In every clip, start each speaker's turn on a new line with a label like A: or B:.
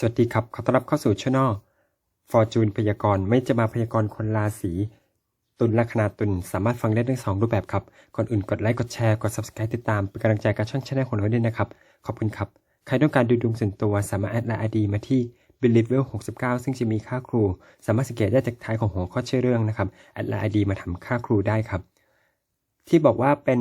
A: สวัสดีครับ ขอต้อนรับเข้าสู่ช่องฟอร์จูนพยากรณ์ไม่จะมาพยากรณ์คนราศีตุลลัคนาตุลสามารถฟังได้ทั้งสองรูปแบบครับ ก่อนอื่นกดไลค์กดแชร์กด subscribe ติดตามเป็นกำลังใจกับช่องช anel ของเราด้วยนะครับ ขอบคุณครับ ใครต้องการดูดวงส่วนตัวสามารถแอดไลน์ไอดีมาที่ b e l i e v e l 69 ซึ่งจะมีค่าครู สามารถสังเกตได้จากท้ายของหัวข้อชื่อเรื่องนะครับแอดไลน์ไอดีมาทำค่าครูได้ครับ ที่บอกว่าเป็น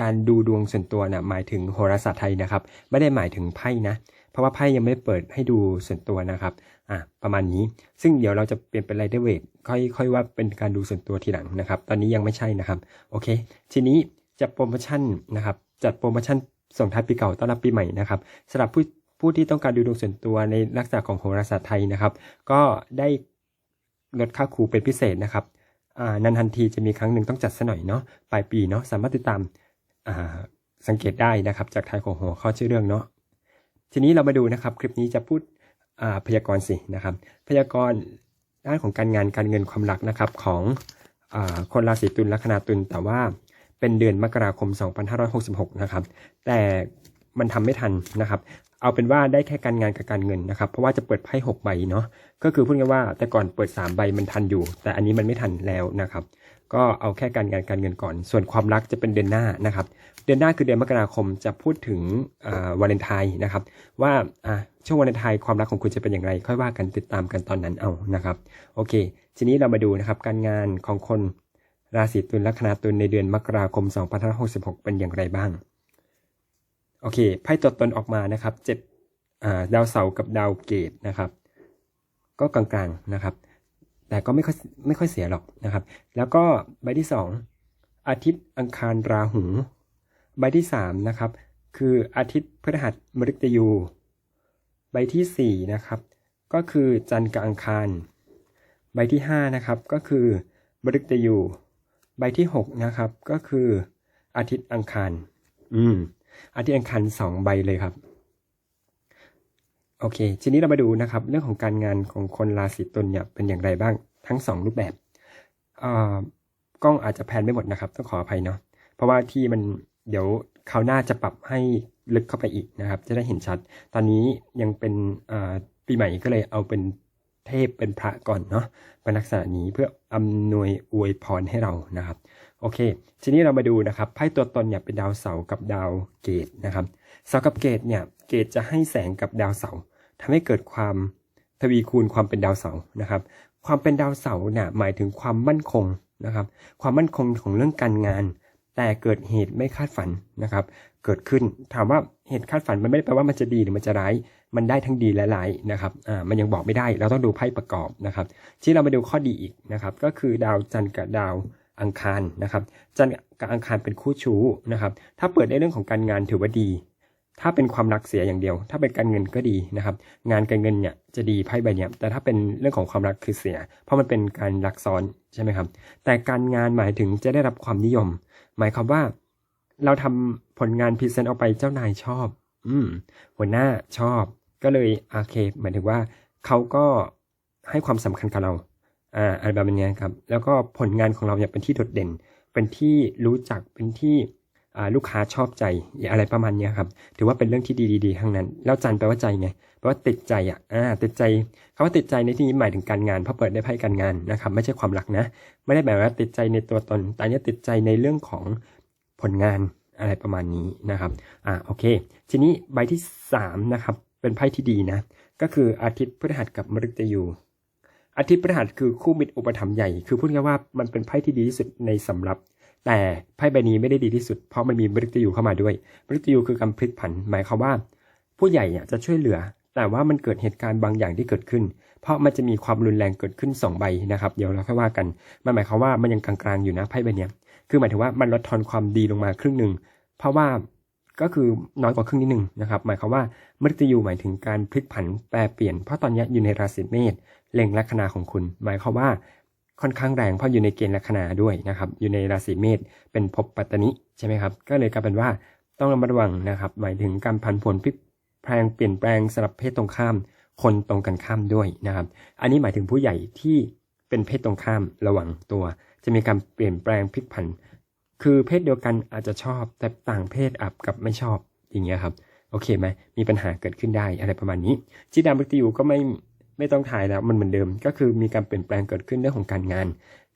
A: การดูดวงส่วนตัวนะหมายถึงโหราศาสตร์ไทยนะครับ ไม่ได้หมายถึงไพ่นะ เพราะว่าไพ่ยังไม่เปิดให้ดูส่วนตัวนะครับอะประมาณนี้ ซึ่งเดี๋ยวเราจะเปลี่ยนเป็นไรเดเวทค่อยค่อยว่าเป็นการดูส่วนตัวทีหลังนะครับ ตอนนี้ยังไม่ใช่นะครับ โอเค ทีนี้จะโปรโมชั่นนะครับ จัดโปรโมชั่นส่งท้ายปีเก่าต้อนรับปีใหม่นะครับสำหรับผู้ผู้ที่ต้องการดูดวงส่วนตัวในลักษณะของโหราศาสตร์ไทยนะครับ ก็ได้ลดค่าครูเป็นพิเศษนะครับอ่านันทันทีจะมีครั้งหนึ่งต้องจัดซะหน่อยเนาะปลายปีเนาะสามารถติดตามอ่าสังเกตได้นะครับ จากท้ายของหัวข้อชื่อเรื่องเนาะ ทีนี้เรามาดูนะครับ คลิปนี้จะพูดอ่าพยากรณ์สินะครับ พยากรณ์ด้านของการงานการเงินความรักนะครับของอาคนราศีตุลลัคนาตุลแต่ว่าเป็นเดือนมกราคม 2566 นะครับ แต่มันทำไม่ทันนะครับ เอาเป็นว่าได้แค่การงานกับการเงินนะครับ เพราะว่าจะเปิดไพ่6ใบเนาะ ก็คือพูดง่ายว่าแต่ก่อนเปิด 3 ใบมันทันอยู่ แต่อันนี้มันไม่ทันแล้วนะครับ ก็เอาแค่การงานการเงินก่อน ส่วนความรักจะเป็นเดือนหน้านะครับ เดือนหน้าคือเดือนมกราคมจะพูดถึงวาเลนไทน์นะครับ ว่าช่วงวาเลนไทน์ความรักของคุณจะเป็นอย่างไร ค่อยว่ากันติดตามกันตอนนั้นเอานะครับ โอเค ทีนี้เรามาดูนะครับการงานของคนราศีตุลลัคนาตุลในเดือนมกราคม 2566 เป็นอย่างไรบ้าง โอเคไพ่ตัวตนออกมานะครับเจ็ดดาวเสาร์กับดาวเกตนะครับ ก็กลางๆนะครับ แต่ก็ไม่ค่อยไม่ค่อยเสียหรอกนะครับ แล้วก็ใบที่สองอาทิตย์อังคารราหู ใบที่สามนะครับคืออาทิตย์พฤหัสมฤตยู ใบที่สี่นะครับก็คือจันทร์กับอังคาร ใบที่ห้านะครับก็คือมฤตยู ใบที่หกนะครับก็คืออาทิตย์อังคาร อืม อาทิตย์อังคารสองใบเลยครับ โอเค ทีนี้เรามาดูนะครับ เรื่องของการงานของคนราศีตุลเนี่ยเป็นอย่างไรบ้างทั้งสองรูปแบบอ่ากล้องอาจจะแพนไม่หมดนะครับ ต้องขออภัยเนาะ เพราะว่าที่มัน เดี๋ยวคราวหน้าจะปรับให้ลึกเข้าไปอีกนะครับ จะได้เห็นชัด ตอนนี้ยังเป็นปีใหม่ก็เลยเอาเป็นเทพเป็นพระก่อนเนาะเป็นลักษณะนี้เพื่ออำนวยอวยพรให้เรานะครับ โอเค ทีนี้เรามาดูนะครับไพ่ตัวตนเนี่ยเป็นดาวเสาร์กับดาวเกตนะครับ เสาร์กับเกตเนี่ยเกตจะให้แสงกับดาวเสาร์ทำให้เกิดความทวีคูณความเป็นดาวเสาร์นะครับ ความเป็นดาวเสาร์เนี่ยหมายถึงความมั่นคงนะครับ ความมั่นคงของเรื่องการงาน แต่เกิดเหตุไม่คาดฝันนะครับ เกิดขึ้นถามว่าเหตุคาดฝันมันไม่ได้แปลว่ามันจะดีหรือมันจะร้าย มันได้ทั้งดีและร้ายนะครับอ่ามันยังบอกไม่ได้เราต้องดูไพ่ประกอบนะครับ ที่เรามาดูข้อดีอีกนะครับ ก็คือดาวจันทร์กับดาวอังคารนะครับจันทร์กับอังคารเป็นคู่ชู้นะครับ ถ้าเปิดในเรื่องของการงานถือว่าดี ถ้าเป็นความรักเสียอย่างเดียว ถ้าเป็นการเงินก็ดีนะครับ งานการเงินเนี่ยจะดีไพ่ใบเนี้ยแต่ถ้าเป็นเรื่องของความรักคือเสีย เพราะมันเป็นการรักซ้อนใช่ไหมครับ แต่การงานหมายถึงจะได้รับความนิยม หมายความว่า เราทำผลงานพรีเซนต์ออกไปเจ้านายชอบ อืม หัวหน้าชอบ ก็เลยโอเคหมายถึงว่าเขาก็ให้ความสำคัญกับเรา อ่าอะไรแบบนี้ครับ แล้วก็ผลงานของเราเนี่ยเป็นที่โดดเด่น เป็นที่รู้จักเป็นที่ ลูกค้าชอบใจอะไรประมาณนี้ครับ ถือว่าเป็นเรื่องที่ดีๆทั้งนั้น แล้วจันแปลว่าใจไงแปลว่าติดใจอะอ่าติดใจคำว่าติดใจในที่นี้หมายถึงการงานเพราะเปิดได้ไพ่การงานนะครับ ไม่ใช่ความรักนะ ไม่ได้แปลว่าติดใจในตัวตน แต่เนี่ยติดใจในเรื่องของผลงานอะไรประมาณนี้นะครับอ่าโอเค ทีนี้ใบที่สามนะครับเป็นไพ่ที่ดีนะ ก็คืออาทิตย์พฤหัสกับมฤตยูอาทิตย์พฤหัสคือคู่มิตรอุปถัมภ์ใหญ่ คือพูดง่ายๆว่ามันเป็นไพ่ที่ดีที่สุดในสำรับ แต่ไพ่ใบนี้ไม่ได้ดีที่สุด เพราะมันมีมฤตยูเข้ามาด้วยมฤตยูคือการพลิกผัน หมายความว่า ผู้ใหญ่จะช่วยเหลือ แต่ว่ามันเกิดเหตุการณ์บางอย่างที่เกิดขึ้น เพราะมันจะมีความรุนแรงเกิดขึ้นสองใบนะครับ เดี๋ยวเราค่อยว่ากัน มันหมายความว่ามันยังกลางๆอยู่นะไพ่ใบนี้คือหมายถึงว่ามันลดทอนความดีลงมาครึ่งหนึ่ง เพราะว่าก็คือน้อยกว่าครึ่งนิดหนึ่งนะครับ หมายความว่ามฤตยูหมายถึงการพลิกผันแปรเปลี่ยน เพราะตอนนี้อยู่ในราศีเมษเล็งลัคนาของคุณ หมายความว่า ค่อนข้างแรงเพราะอยู่ในเกณฑ์ลัคนาด้วยนะครับ อยู่ในราศีเมษเป็นภพปัตตนิใช่ไหมครับ ก็เลยกลายเป็นว่าต้องระมัดระวังนะครับ หมายถึงการพันผวนพลิกแปลงเปลี่ยนแปลงสลับเพศตรงข้าม คนตรงกันข้ามด้วยนะครับ อันนี้หมายถึงผู้ใหญ่ที่เป็นเพศตรงข้ามระหว่างตัว จะมีการเปลี่ยนแปลงพลิกผัน คือเพศเดียวกันอาจจะชอบแต่ต่างเพศอาจกับไม่ชอบอย่างเงี้ยครับโอเคไหมมีปัญหาเกิดขึ้นได้อะไรประมาณนี้จิตดามฤตยูก็ไม่ ไม่ต้องถ่ายแล้วมันเหมือนเดิม ก็คือมีการเปลี่ยนแปลงเกิดขึ้นเรื่องของการงาน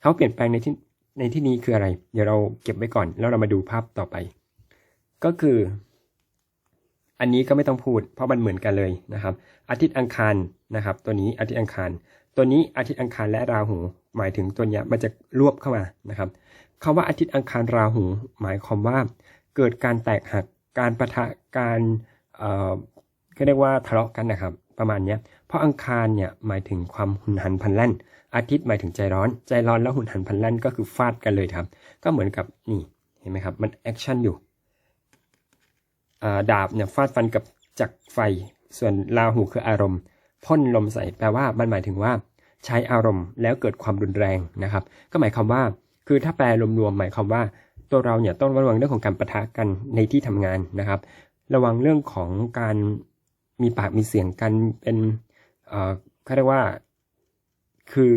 A: เขาเปลี่ยนแปลงในที่ในที่นี้คืออะไร เดี๋ยวเราเก็บไว้ก่อน แล้วเรามาดูภาพต่อไป ก็คือ อันนี้ก็ไม่ต้องพูด เพราะมันเหมือนกันเลยนะครับ อาทิตย์อังคารนะครับ ตัวนี้อาทิตย์อังคาร ตัวนี้อาทิตย์อังคารและราหู หมายถึงตัวนี้มันจะรวบเข้ามานะครับคำว่าอาทิตย์อังคารราหู หมายความว่า เกิดการแตกหักการประทะการเอ่อเรียกว่าทะเลาะกันนะครับ ประมาณเนี้ย เพราะอังคารเนี่ยหมายถึงความหุนหันพลันแล่น อาทิตย์หมายถึงใจร้อน ใจร้อนแล้วหุนหันพลันแล่นก็คือฟาดกันเลยครับ ก็เหมือนกับนี่เห็นไหมครับ มันแอคชั่นอยู่ดาบเนี่ยฟาดฟันกับจักรไฟ ส่วนราหูคืออารมณ์พ่นลมใส่แปลว่ามันหมายถึงว่าใช้อารมณ์แล้วเกิดความรุนแรงนะครับ ก็หมายความว่าคือถ้าแปลรวมๆหมายความว่า ตัวเราเนี่ยต้องระวังเรื่องของการประทะกันในที่ทำงานนะครับ ระวังเรื่องของการมีปากมีเสียงกันเป็น เอ่อเขาเรียกว่าคือ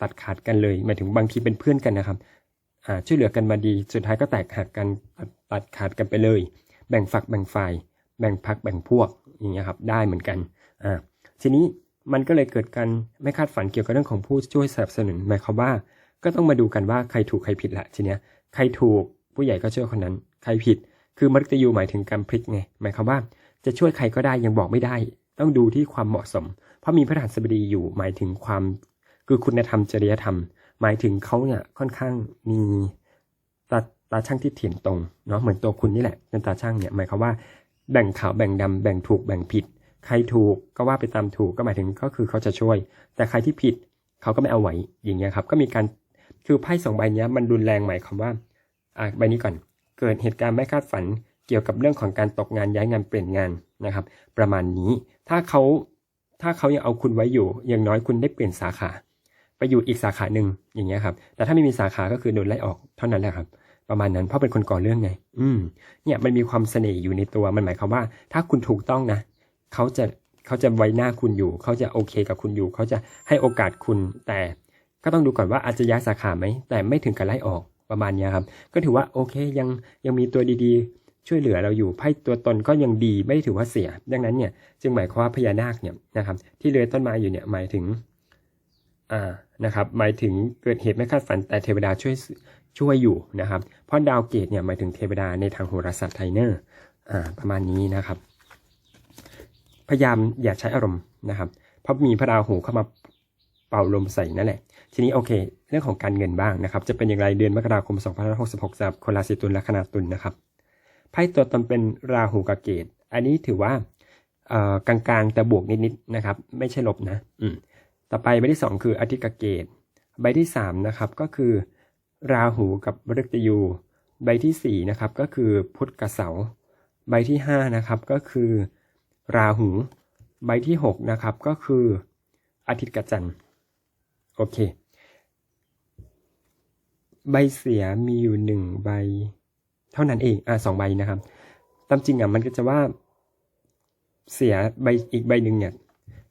A: ตัดขาดกันเลยหมายถึงบางทีเป็นเพื่อนกันนะครับอ่าช่วยเหลือกันมาดีสุดท้ายก็แตกหักกันตัดขาดกันไปเลย แบ่งฝักแบ่งฝ่าย แบ่งพักแบ่งพวกอย่างเงี้ยครับได้เหมือนกันอ่าทีนี้มันก็เลยเกิดการไม่คาดฝันเกี่ยวกับเรื่องของผู้ช่วยสนับสนุนหมายความว่า ก็ต้องมาดูกันว่าใครถูกใครผิดละทีเนี้ยใครถูกผู้ใหญ่ก็ช่วยคนนั้น ใครผิด คือมฤตยูหมายถึงการพลิกไงหมายความว่าจะช่วยใครก็ได้ยังบอกไม่ได้ ต้องดูที่ความเหมาะสม เพราะมีพระหัสบดีอยู่หมายถึงความ คือคุณธรรมจริยธรรม หมายถึงเขาเนี่ยค่อนข้างมีตาตาช่างที่เถียนตรงเนาะเหมือนตัวคุณนี่แหละเป็นตาช่างเนี่ยหมายความว่าแบ่งขาวแบ่งดำแบ่งถูกแบ่งผิด ใครถูกก็ว่าไปตามถูกก็หมายถึงก็คือเขาจะช่วย แต่ใครที่ผิดเขาก็ไม่เอาไหวอย่างเงี้ยครับ ก็มีการคือไพ่สองใบเนี้ยมันรุนแรงหมายความว่าอ่าใบนี้ก่อน เกิดเหตุการณ์ไม่คาดฝัน เกี่ยวกับเรื่องของการตกงานย้ายงานเปลี่ยนงานนะครับ ประมาณนี้ถ้าเขาถ้าเขายังเอาคุณไว้อยู่อย่างน้อยคุณได้เปลี่ยนสาขา ไปอยู่อีกสาขาหนึ่งอย่างเงี้ยครับ แต่ถ้าไม่มีสาขาก็คือโดนไล่ออกเท่านั้นแหละครับประมาณนั้นเพราะเป็นคนก่อเรื่องไง อืม เนี่ยมันมีความเสน่ห์อยู่ในตัว มันหมายความว่า ถ้าคุณถูกต้องนะ เขาจะเขาจะไว้หน้าคุณอยู่ เขาจะโอเคกับคุณอยู่ เขาจะให้โอกาสคุณ แต่ก็ต้องดูก่อนว่าอาจจะย้ายสาขาไหม แต่ไม่ถึงกับไล่ออกประมาณนี้ครับ ก็ถือว่าโอเคยังยังมีตัวดีๆ ช่วยเหลือเราอยู่ไพ่ตัวตนก็ยังดีไม่ถือว่าเสีย ดังนั้นเนี่ยจึงหมายความว่าพญานาคเนี่ยนะครับที่เลื้อยต้นไม้อยู่เนี่ยหมายถึงอ่านะครับหมายถึงเกิดเหตุไม่คาดฝันแต่เทวดาช่วยช่วยอยู่นะครับเพราะดาวเกตเนี่ยหมายถึงเทวดาในทางโหราศาสตร์ไทเนอร์อ่าประมาณนี้นะครับ พยายามอย่าใช้อารมณ์นะครับ เพราะมีพระราหูเข้ามาเป่าลมใส่นั่นแหละ ทีนี้โอเค เรื่องของการเงินบ้างนะครับ จะเป็นอย่างไรเดือนมกราคม 2566สำหรับคนราศีตุลและคณะตุลนะครับ พ่ตัวตนเป็นราหูกับเกต อันนี้ถือว่ากลางๆแต่บวกนิดๆนะครับ ไม่ใช่ลบนะอืต่อไปใบที่ 2 คืออาทิตย์กับเกต ใบที่3นะครับก็คือ ราหูกับมฤตยู ใบที่4นะครับก็คือพุทธกับเสา ใบที่5นะครับก็คือ ราหู ใบที่6นะครับก็คืออาทิตย์กับจันทร์โอเค ใบเสียมีอยู่หนึ่งใบ เท่านั้นเอง อ่าสองใบนะครับ ตามจริงอะมันก็จะว่า เสียใบอีกใบหนึ่งเนี่ย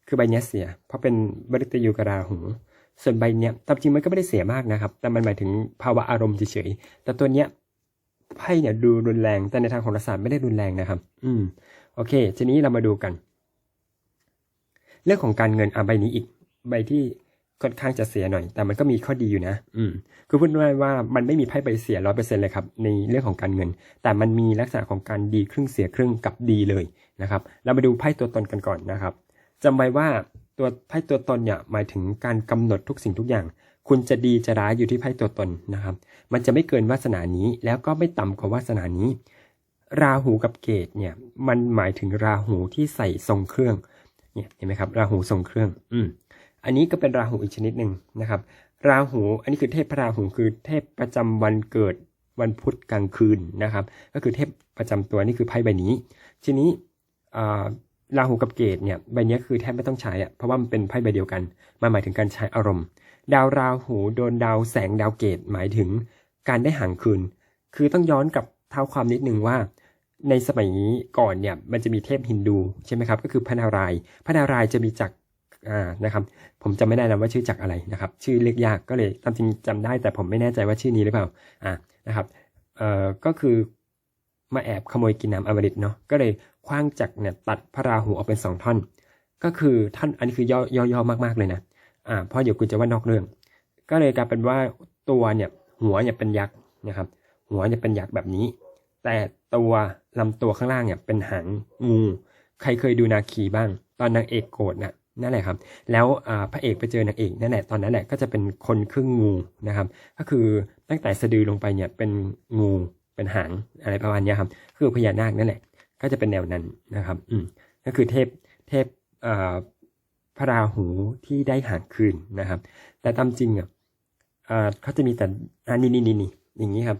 A: คือใบเนี้ยเสีย เพราะเป็นบริตยูกราหู ส่วนใบเนี้ยตามจริงมันก็ไม่ได้เสียมากนะครับ แต่มันหมายถึงภาวะอารมณ์เฉยๆ แต่ตัวเนี้ยไพ่เนี่ยดูรุนแรง แต่ในทางของศาสตร์ไม่ได้รุนแรงนะครับ อืม โอเค ทีนี้เรามาดูกัน เรื่องของการเงินอะใบนี้อีก ใบที่ ค่อนข้างจะเสียหน่อย แต่มันก็มีข้อดีอยู่นะ อืมคือพูดง่ายๆว่ามันไม่มีไพ่ใบเสียร้อยเปอร์เซ็นเลยครับในเรื่องของการเงิน แต่มันมีลักษณะของการดีครึ่งเสียครึ่งกับดีเลยนะครับ เรามาดูไพ่ตัวตนกันก่อนนะครับจำไว้ว่าตัวไพ่ตัวตนเนี่ยหมายถึงการกำหนดทุกสิ่งทุกอย่าง คุณจะดีจะร้ายอยู่ที่ไพ่ตัวตนนะครับ มันจะไม่เกินวาสนานี้แล้วก็ไม่ต่ำกว่าวาสนานี้ ราหูกับเกตเนี่ย มันหมายถึงราหูที่ใส่ทรงเครื่องเนี่ยเห็นไหมครับ ราหูทรงเครื่อง อืม อันนี้ก็เป็นราหูอีกชนิดหนึ่งนะครับ ราหูอันนี้คือเทพพระราหูคือเทพประจำวันเกิดวันพุธกลางคืนนะครับ ก็คือเทพประจำตัวนี่คือไพ่ใบนี้ ทีนี้ราหูกับเกตเนี่ยใบนี้คือแทบไม่ต้องใช้อะเพราะว่ามันเป็นไพ่ใบเดียวกันมันหมายถึงการใช้อารมณ์ ดาวราหูโดนดาวแสงดาวเกตหมายถึงการได้ห่างคืน คือต้องย้อนกลับเท้าความนิดนึงว่าในสมัยนี้ก่อนเนี่ยมันจะมีเทพฮินดูใช่ไหมครับก็คือพระนารายณ์พระนารายณ์จะมีจักร อ่านะครับ ผมจำไม่ได้นะว่าชื่อจักอะไรนะครับ ชื่อเรียกยากก็เลยตามจริงจำได้ แต่ผมไม่แน่ใจว่าชื่อนี้หรือเปล่าอ่านะครับเอ่อก็คือมาแอบขโมยกินน้ำอมฤตเนาะก็เลยคว้างจักเนี่ยตัดพระราหูออกเป็นสองท่อน ก็คือท่านอันนี้คือย่อย่อย่อมากๆเลยนะอ่าเพราะเดี๋ยวกูจะว่านอกเรื่อง ก็เลยกลายเป็นว่าตัวเนี่ยหัวเนี่ยเป็นยักษ์นะครับ หัวเนี่ยเป็นยักษ์แบบนี้ แต่ตัวลำตัวข้างล่างเนี่ยเป็นหางงู ใครเคยดูนาคีบ้าง ตอนนางเอกโกรธน่ะ นั่นแหละครับ แล้วพระเอกไปเจอนางเอกนั่นแหละตอนนั้นแหละก็จะเป็นคนครึ่งงูนะครับ ก็คือตั้งแต่สะดือลงไปเนี่ยเป็นงูเป็นหางอะไรประมาณนี้ครับ คือพญานาคนั่นแหละ ก็จะเป็นแนวนั้นนะครับ อืมก็คือเทพเทพเพระราหูที่ได้หางคืนนะครับ แต่ตามจริงอะอ่าเขาจะมีแต่อ่านี่นี่นี่นี่อย่างนี้ครับ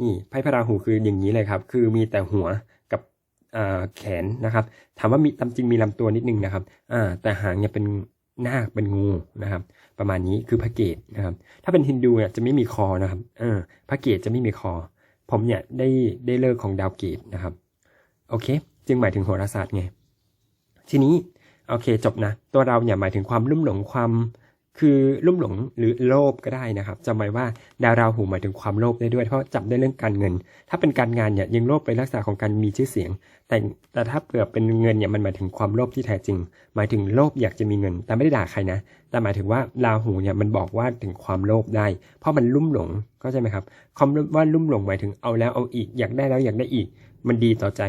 A: นี่ไพ่พระราหูคืออย่างนี้เลยครับ คือมีแต่หัวกับ แขนนะครับ ถามว่ามีตามจริงมีลำตัวนิดนึงนะครับอ่าแต่หางเนี่ยเป็นนาคเป็นงูนะครับ ประมาณนี้คือพระเกตนะครับ ถ้าเป็นฮินดูเนี่ยจะไม่มีคอนะครับเออพระเกตจะไม่มีคอ ผมเนี่ยได้ได้เลิกของดาวเกตนะครับ โอเค จึงหมายถึงโหราศาสตร์ไง ทีนี้โอเคจบนะ ตัวเราเนี่ยหมายถึงความลุ่มหลงความ คือลุ่มหลงหรือโลภก็ได้นะครับจำไว้ว่าดาวราหูหมายถึงความโลภได้ด้วย เพราะจับได้เรื่องการเงิน ถ้าเป็นการงานเนี่ยยังโลภไปลักษณะของการมีชื่อเสียง แต่แต่ถ้าเปลือเป็นเงินเนี่ยมันหมายถึงความโลภที่แท้จริง หมายถึงโลภอยากจะมีเงิน แต่ไม่ได้ด่าใครนะ แต่หมายถึงว่าราหูเนี่ยมันบอกว่าถึงความโลภได้ เพราะมันลุ่มหลงเข้าใจไหมครับคำว่าลุ่มหลงหมายถึงเอาแล้วเอาอีกอยากได้แล้วอยากได้อีก มันดีต่อใจ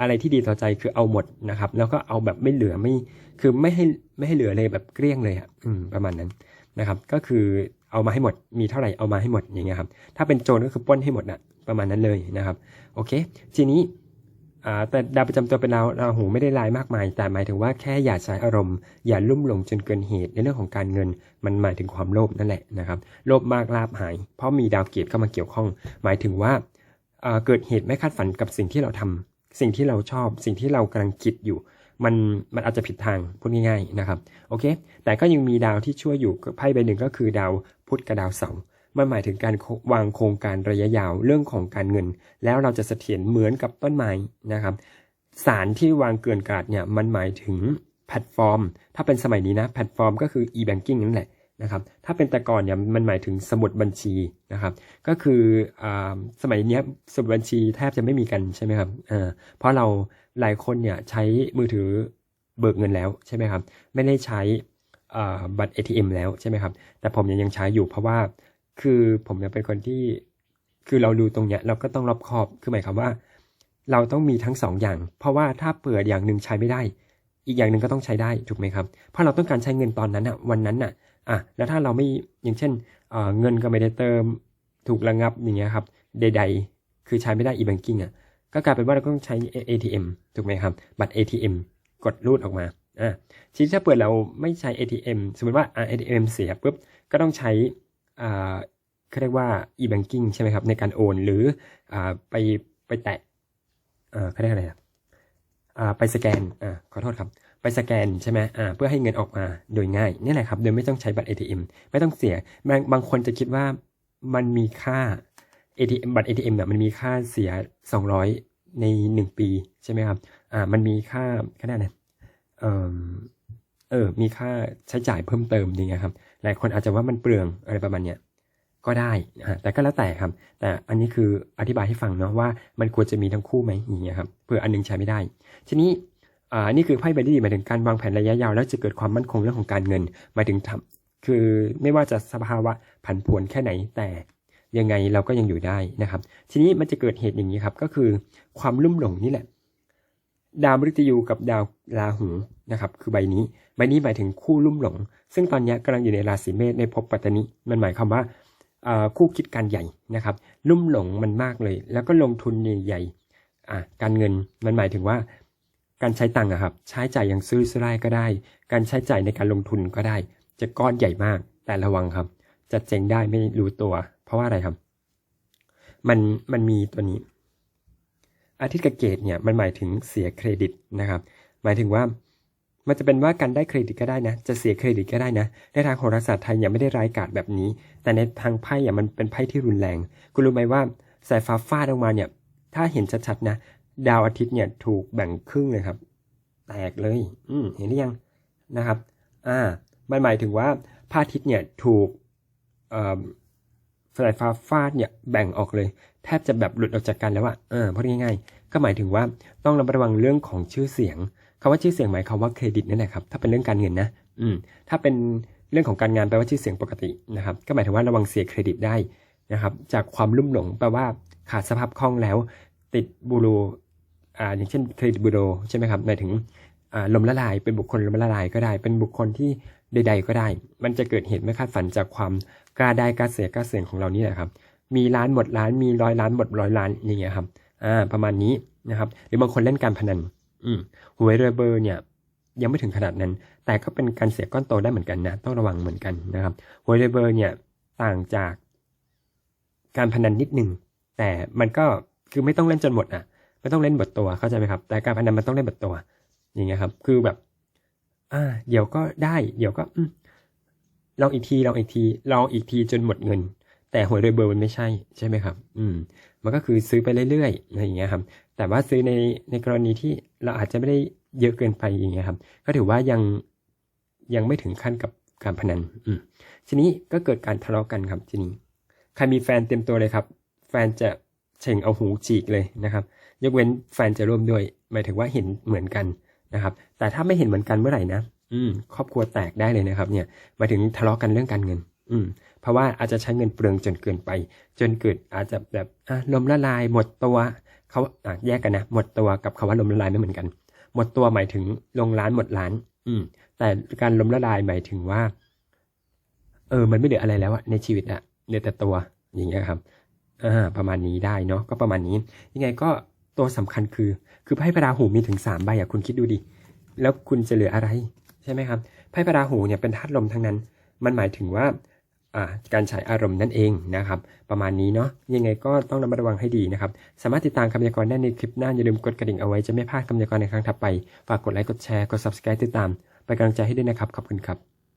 A: อะไรที่ดีต่อใจคือเอาหมดนะครับแล้วก็เอาแบบไม่เหลือไม่คือไม่ให้ ไม่ให้เหลือเลยแบบเกลี้ยงเลยอะอืมประมาณนั้นนะครับ ก็คือเอามาให้หมดมีเท่าไหร่เอามาให้หมดอย่างเงี้ยครับถ้าเป็นโจรก็คือป้นให้หมดนะประมาณนั้นเลยนะครับโอเค ทีนี้แต่ดาวประจำตัวเป็นดาวราหูไม่ได้ลายมากมาย แต่หมายถึงว่าแค่อย่าใช้อารมณ์ อย่าลุ่มหลงจนเกินเหตุในเรื่องของการเงิน มันหมายถึงความโลภนั่นแหละนะครับ โลภมากลาบหาย เพราะมีดาวเกียรติเข้ามาเกี่ยวข้อง หมายถึงว่าอ่าเกิดเหตุไม่คาดฝันกับสิ่งที่เราทำสิ่งที่เราชอบ สิ่งที่เรากำลังคิดอยู่ มันมันอาจจะผิดทางพูดง่ายๆนะครับโอเค แต่ก็ยังมีดาวที่ช่วยอยู่ไพ่ใบหนึ่งก็คือดาวพุธกับดาวเสาร์มันหมายถึงการวางโครงการระยะยาวเรื่องของการเงิน แล้วเราจะเสถียรเหมือนกับต้นไม้นะครับสารที่วางเกินกาดเนี่ยมันหมายถึงแพลตฟอร์ม ถ้าเป็นสมัยนี้นะแพลตฟอร์มก็คือ e-banking นั่นแหละนะครับถ้าเป็นแต่ก่อนเนี่ยมันหมายถึงสมุดบัญชีนะครับก็คืออสมัยนี้สมุดบัญชีแทบจะไม่มีกันใช่ไหมครับเพราะเรา หลายคนเนี่ยใช้มือถือเบิกเงินแล้วใช่ไหมครับ ไม่ได้ใช้บัตร ATM แล้วใช่ไหมครับ แต่ผมยังยังใช้อยู่เพราะว่าคือผมเนี่ยเป็นคนที่คือเราดูตรงเนี้ยเราก็ต้องรอบคอบคือหมายความว่า เราต้องมีทั้งสองอย่าง เพราะว่าถ้าเปิดอย่างหนึ่งใช้ไม่ได้ อีกอย่างหนึ่งก็ต้องใช้ได้ถูกไหมครับเพราะเราต้องการใช้เงินตอนนั้นอะวันนั้นอะอะแล้วถ้าเราไม่อย่างเช่นเเงินก็ไม่ได้เติมถูกระงับอย่างเงี้ยครับใด ๆ คือใช้ไม่ได้ e-banking อะ ก็กลายเป็นว่าเราต้องใช้ ATM ถูกไหมครับ บัตร ATM กดรูดออกมาอะทีนี้ถ้าเปิดเราไม่ใช้ ATM สมมติว่า ATM เสียปุ๊บก็ต้องใช้อ่าเขาเรียกว่า e-banking ใช่ไหมครับ ในการโอนหรืออ่าไปไปแตะอ่อเขาเรียกอะไรอะอ่าไปสแกนอ่าขอโทษครับไปสแกนใช่ไหมอ่า เพื่อให้เงินออกมาโดยง่ายนี่แหละครับ โดยไม่ต้องใช้บัตร ATM ไม่ต้องเสีย บางบางคนจะคิดว่ามันมีค่า ATM บัตร ATM เนี่ยมันมีค่าเสีย 200 ใน 1 ปีใช่ไหมครับอ่ามันมีค่าแค่นั้นนะเออเออมีค่าใช้จ่ายเพิ่มเติมอย่างเงี้ยครับ หลายคนอาจจะว่ามันเปลืองอะไรประมาณเนี้ยก็ได้อ่าแต่ก็แล้วแต่ครับ แต่อันนี้คืออธิบายให้ฟังเนาะว่ามันควรจะมีทั้งคู่ไหมอย่างเงี้ยครับเผื่ออันหนึงใช้ไม่ได้ ทีนี้อ่านี่คือไพ่ใบที่ดีหมายถึงการวางแผนระยะยาว แล้วจะเกิดความมั่นคงเรื่องของการเงินหมายถึงทำคือไม่ว่าจะสภาวะผันผวนแค่ไหนแต่ ยังไงเราก็ยังอยู่ได้นะครับ ทีนี้มันจะเกิดเหตุอย่างนี้ครับ ก็คือความลุ่มหลงนี่แหละ ดาวมฤตยูกับดาวราหูนะครับ คือใบนี้ ใบนี้หมายถึงคู่ลุ่มหลง ซึ่งตอนนี้กำลังอยู่ในราศีเมษในภพปัตตานีมันหมายความว่าคู่คิดการใหญ่นะครับ ลุ่มหลงมันมากเลย แล้วก็ลงทุนใหญ่ๆอ่การเงินมันหมายถึงว่าการใช้ตังค์อะครับ ใช้จ่ายอย่างซื้อซื้อไรก็ได้ การใช้จ่ายในการลงทุนก็ได้ จะก้อนใหญ่มากแต่ระวังครับ จะเจ๊งได้ไม่รู้ตัว เพราะว่าอะไรครับ มันมันมีตัวนี้ อาทิตย์กับเกตเนี่ยมันหมายถึงเสียเครดิตนะครับ หมายถึงว่ามันจะเป็นว่าการได้เครดิตก็ได้นะ จะเสียเครดิตก็ได้นะ ในทางโหราศาสตร์ไทยยังไม่ได้ร้ายกาจแบบนี้ แต่ในทางไพ่อะมันเป็นไพ่ที่รุนแรง คุณรู้ไหมว่าสายฟ้าฟาดออกมาเนี่ย ถ้าเห็นชัดๆนะ ดาวอาทิตย์เนี่ยถูกแบ่งครึ่งเลยครับ แตกเลย อืเห็นหรือยังนะครับ อ่า มันหมายถึงว่าพระอาทิตย์เนี่ยถูกเอ่อ สายฟ้าฟาดเนี่ยแบ่งออกเลย แทบจะแบบหลุดออกจากกันแล้วอะเออพูดง่ายๆ ก็หมายถึงว่าต้องระมัดระวังเรื่องของชื่อเสียงคำว่าชื่อเสียงหมายความว่าเครดิตนั่นแหละครับ ถ้าเป็นเรื่องการเงินนะ อืม ถ้าเป็นเรื่องของการงานแปลว่าชื่อเสียงปกตินะครับ ก็หมายถึงว่าระวังเสียเครดิตได้นะครับ จากความลุ่มหลงแปลว่าขาดสภาพคล่องแล้ว ติดบูโรอ่าอย่างเช่นเครดิตบูโรใช่ไหมครับหมายถึงอ่าลมละลายเป็นบุคคลลมละลายก็ได้ เป็นบุคคลที่ใด ๆ ก็ได้ มันจะเกิดเหตุไม่คาดฝันจากความ กล้าได้กล้าเสียกล้าเสี่ยงของเรานี่แหละครับ มีล้านหมดล้านมีร้อยล้านหมดร้อยล้านอย่างเงี้ยครับอ่าประมาณนี้นะครับ หรือบางคนเล่นการพนันอืมหวยเรือเบอร์เนี่ยยังไม่ถึงขนาดนั้น แต่ก็เป็นการเสียก้อนโตได้เหมือนกันนะ ต้องระวังเหมือนกันนะครับหวยเรือเบอร์เนี่ยต่างจากการพนันนิดหนึ่งแต่มันก็คือไม่ต้องเล่นจนหมดอะไม่ต้องเล่นหมดตัวเข้าใจไหมครับ แต่การพนันมันต้องเล่นหมดตัว อย่างเงี้ยครับ คือแบบ อ่า เดี๋ยวก็ได้ เดี๋ยวก็อืม ลองอีกทีลองอีกทีลองอีกทีจนหมดเงิน แต่หวยเรือเบอร์มันไม่ใช่ใช่ไหมครับ อืม มันก็คือซื้อไปเรื่อยๆอะไรอย่างเงี้ยครับ แต่ว่าซื้อในในกรณีที่เราอาจจะไม่ได้เยอะเกินไปอย่างเงี้ยครับ ก็ถือว่ายังยังไม่ถึงขั้นกับการพนัน อืมทีนี้ก็เกิดการทะเลาะกันครับทีนี้ใครมีแฟนเต็มตัวเลยครับ แฟนจะเฉ่งเอาหูจีกเลยนะครับ ยกเว้นแฟนจะร่วมด้วย หมายถึงว่าเห็นเหมือนกันนะครับ แต่ถ้าไม่เห็นเหมือนกันเมื่อไหร่นะ อืมครอบครัวแตกได้เลยนะครับ เนี่ยมาถึงทะเลาะกันเรื่องการเงิน อืม เพราะว่าอาจจะใช้เงินเปลืองจนเกินไป จนเกิดอาจจะแบบอะลมละลายหมดตัวเขาอะแยกกันนะหมดตัวกับคำว่าลมละลายไม่เหมือนกัน หมดตัวหมายถึงลงล้านหมดล้าน อืม แต่การลมละลายหมายถึงว่า เออ มันไม่เหลืออะไรแล้วอะในชีวิตอะเหลือแต่ตัวอย่างเงี้ยครับอ่าประมาณนี้ได้เนาะก็ประมาณนี้ ยังไงก็ตัวสำคัญคือ คือไพ่พระราหูมีถึงสามใบอะคุณคิดดูดิแล้วคุณจะเหลืออะไร ใช่ไหมครับไพ่พระราหูเนี่ยเป็นธาตุลมทั้งนั้น มันหมายถึงว่าการใช้อารมณ์นั่นเองนะครับ ประมาณนี้เนาะยังไงก็ต้องระมัดระวังให้ดีนะครับ สามารถติดตามคำยากรณ์ได้ในคลิปหน้าอย่าลืมกดกระดิ่งเอาไว้จะไม่พลาดคำยากรณ์ในครั้งถัดไป ฝากกดไลค์กดแชร์กด subscribe ติดตาม ไปนกำลังใจให้ด้วยนะครับ ขอบคุณครับ